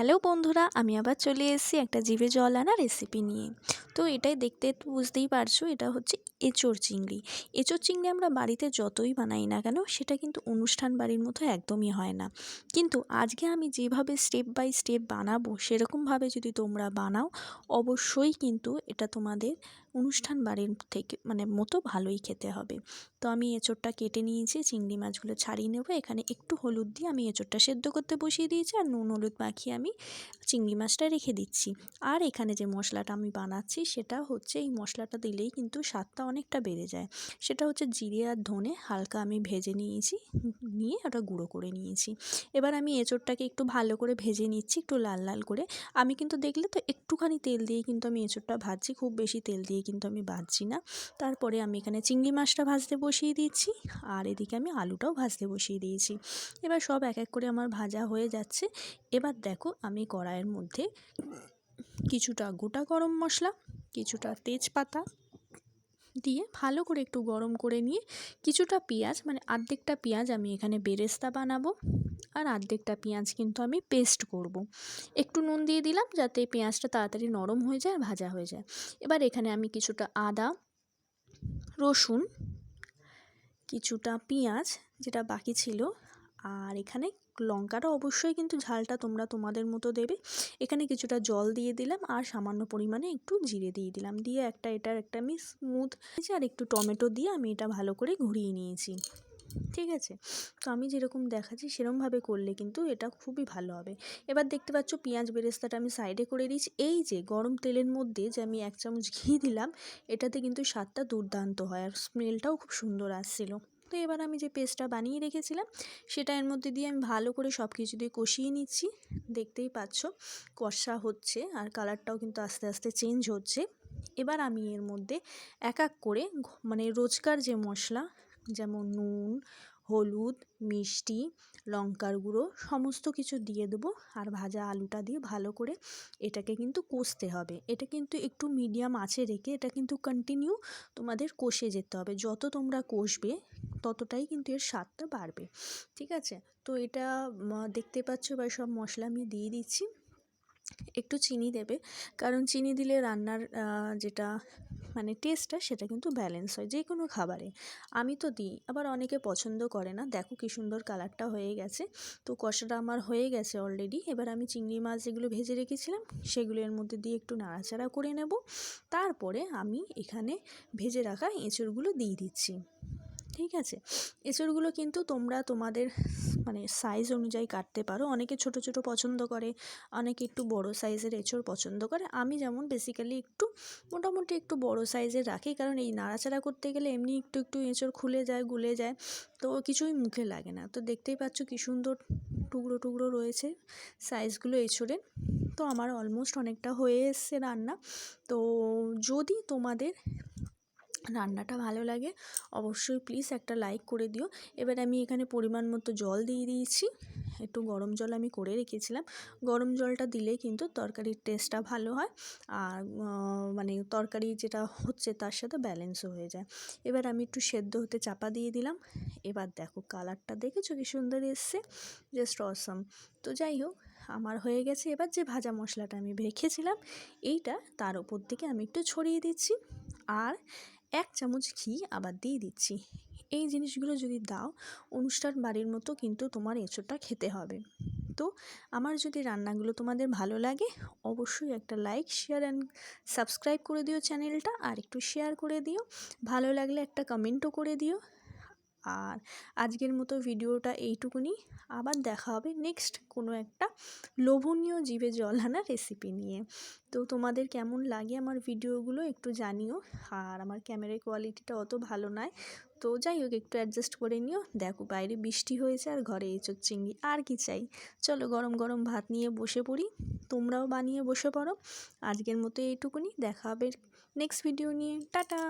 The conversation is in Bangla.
হ্যালো বন্ধুরা, আমি আবার চলে এসেছি একটা জিভে জল আনা রেসিপি নিয়ে। তো এটাই দেখতে বুঝতেই পারছ, এটা হচ্ছে এঁচোড় চিংড়ি। এঁচোড় চিংড়ি আমরা বাড়িতে যতই বানাই না কেন, সেটা কিন্তু অনুষ্ঠান বাড়ির মতো একদমই হয় না। কিন্তু আজকে আমি যেভাবে স্টেপ বাই স্টেপ বানাবো, সেরকমভাবে যদি তোমরা বানাও, অবশ্যই কিন্তু এটা তোমাদের অনুষ্ঠান বাড়ির থেকে মানে মতো ভালোই খেতে হবে। তো আমি এঁচোড়টা কেটে নিয়েছি, চিংড়ি মাছগুলো ছাড়িয়ে নেব। এখানে একটু হলুদ দিয়ে আমি এঁচোড়টা সেদ্ধ করতে বসিয়ে দিয়েছি, আর নুন হলুদ মাখিয়ে আমি চিংড়ি মাছটা রেখে দিচ্ছি। আর এখানে যে মশলাটা আমি বানাচ্ছি, সেটা হচ্ছে এই মশলাটা দিলেই কিন্তু স্বাদটা অনেকটা বেড়ে যায়। সেটা হচ্ছে জিরে আর ধনে হালকা আমি ভেজে নিয়েছি, নিয়ে ওটা গুঁড়ো করে নিয়েছি। এবার আমি এঁচোড়টাকে একটু ভালো করে ভেজে নিচ্ছি, একটু লাল লাল করে। আমি কিন্তু দেখলে তো একটুখানি তেল দিয়ে কিন্তু আমি এঁচোড়টা ভাজছি, খুব বেশি তেল দিয়ে কিন্তু আমি ভাজছি না। তারপরে আমি এখানে চিংড়ি মাছটা ভাজতে বসিয়ে দিচ্ছি, আর এদিকে আমি আলুটাও ভাজতে বসিয়ে দিয়েছি। এবার সব এক এক করে আমার ভাজা হয়ে যাচ্ছে। এবার দেখো আমি কড়াইয়ের মধ্যে কিছুটা গোটা গরম মশলা, কিছুটা তেজপাতা দিয়ে ভালো করে একটু গরম করে নিয়ে কিছুটা পেঁয়াজ মানে আর্ধেকটা পেঁয়াজ আমি এখানে বেরেস্তা বানাবো আর আর্ধেকটা পেঁয়াজ কিন্তু আমি পেস্ট করব। একটু নুন দিয়ে দিলাম যাতে পেঁয়াজটা তাড়াতাড়ি নরম হয়ে যায় ভাজা হয়ে যায় এবার এখানে আমি কিছুটা আদা, রসুন, কিছুটা পেঁয়াজ, যেটা বাকি ছিল আর এখানে লঙ্কাটা অবশ্যই কিন্তু ঝালটা তোমরা তোমাদের মতো দেবে। এখানে কিছুটা জল দিয়ে দিলাম আর সামান্য পরিমাণে একটু জিরে দিয়ে দিলাম। দিয়ে একটা এটার একটা আমি স্মুথ আর একটু টমেটো দিয়ে আমি এটা ভালো করে ঘুরিয়ে নিয়েছি। ঠিক আছে? তো আমি যেরকম দেখাচ্ছি সেরমভাবে করলে কিন্তু এটা খুবই ভালো হবে। এবার দেখতে পাচ্ছ পেঁয়াজ বেরেস্তাটা আমি সাইডে করে দিয়েছি। এই যে গরম তেলের মধ্যে যে আমি এক চামচ ঘি দিলাম, এটাতে কিন্তু স্বাদটা দুর্দান্ত হয় আর স্মেলটাও খুব সুন্দর আসছিল। তো এবার আমি যে পেস্টটা বানিয়ে রেখেছিলাম, সেটা এর মধ্যে দিয়ে আমি ভালো করে সব কিছু দিয়ে কষিয়ে নিচ্ছি। দেখতেই পাচ্ছ কষা হচ্ছে আর কালারটাও কিন্তু আস্তে আস্তে চেঞ্জ হচ্ছে। এবার আমি এর মধ্যে এক এক করে মানে রোজকার যে মশলা, যেমন নুন হলুদ, মিষ্টি, লঙ্কার গুঁড়ো সমস্ত কিছু দিয়ে দেবো আর ভাজা আলুটা দিয়ে ভালো করে এটাকে কিন্তু কষতে হবে। এটা কিন্তু একটু মিডিয়াম আঁচে রেখে এটা কিন্তু কন্টিনিউ তোমাদের কষে যেতে হবে। যত তোমরা কষবে ততটাই কিন্তু এর স্বাদটা বাড়বে। ঠিক আছে? তো এটা দেখতে পাচ্ছ এবার সব মশলা আমি দিয়ে দিচ্ছি। একটু চিনি দেবে। কারণ চিনি দিলে রান্নার যেটা মানে টেস্টটা সেটা কিন্তু ব্যালেন্স হয় যে কোনো খাবারে। আমি তো দিই, আবার অনেকে পছন্দ করে না। দেখো কী সুন্দর কালারটা হয়ে গেছে। তো কষাটা আমার হয়ে গেছে অলরেডি এবার আমি চিংড়ি মাছ যেগুলো ভেজে রেখেছিলাম, সেগুলো এর মধ্যে দিয়ে একটু নাড়াচাড়া করে নেব। তারপরে আমি এখানে ভেজে রাখা এঁচড়গুলো দিয়ে দিচ্ছি। ঠিক আছে? এঁচড়গুলো কিন্তু তোমরা তোমাদের মানে সাইজ অনুযায়ী কাটতে পারো। অনেকে ছোট ছোট পছন্দ করে, অনেকে একটু বড় সাইজের এঁচড় পছন্দ করে। আমি যেমন বেসিক্যালি একটু মোটামুটি একটু বড় সাইজের রাখি, কারণ এই নাড়াচাড়া করতে গেলে এমনি একটু একটু এঁচড় খুলে যায়, গুলে যায়, তো কিছুই মুখে লাগে না। তো দেখতেই পাচ্ছ কী সুন্দর টুকরো টুকরো রয়েছে সাইজগুলো এঁচড়ের তো আমার অলমোস্ট অনেকটা হয়ে এসছে রান্না। তো যদি তোমাদের রান্নাটা ভালো লাগে, অবশ্যই প্লিজ একটা লাইক করে দিও। এবার আমি এখানে পরিমাণ মতো জল দিয়ে দিয়েছি। একটু গরম জল আমি করে রেখেছিলাম। গরম জলটা দিলে কিন্তু তরকারির টেস্টটা ভালো হয়। আর মানে তরকারি যেটা হচ্ছে তার সাথে ব্যালেন্সও হয়ে যায়। এবার আমি একটু সেদ্ধ হতে চাপা দিয়ে দিলাম। এবার দেখো কালারটা দেখেছ কি সুন্দর এসছে? জাস্ট অসম তো যাই হোক, আমার হয়ে গেছে। এবার যে ভাজা মশলাটা আমি রেখেছিলাম এইটা তার ওপর থেকে আমি একটু ছড়িয়ে দিচ্ছি। আর এক চামচ ঘি আবার দিয়ে দিচ্ছি। এই জিনিসগুলো যদি দাও, অনুষ্ঠান বাড়ির মতো কিন্তু তোমার এঁচোড়টা খেতে হবে। তো আমার যদি রান্নাগুলো তোমাদের ভালো লাগে, অবশ্যই একটা লাইক শেয়ার অ্যান্ড সাবস্ক্রাইব করে দিও চ্যানেলটা। আর একটু শেয়ার করে দিও। ভালো লাগলে একটা কমেন্টও করে দিও। আর আজকের মতো ভিডিওটা এইটুকুনি। আবার দেখা হবে নেক্সট কোনো একটা লোভনীয় জীবে জল আনা রেসিপি নিয়ে। তো তোমাদের কেমন লাগে আমার ভিডিওগুলো একটু জানিও। আর আমার ক্যামেরার কোয়ালিটিটা অত ভালো নয়। তো যাই হোক, একটু অ্যাডজাস্ট করে নিও। দেখো বাইরে বৃষ্টি হয়েছে আর ঘরে এঁচোর চিংড়ি। আর কি চাই? চলো গরম গরম ভাত নিয়ে বসে পড়ি। তোমরাও বানিয়ে বসে পড়ো। আজকের মতো এইটুকুনি। দেখা হবে নেক্সট ভিডিও নিয়ে। টাটা!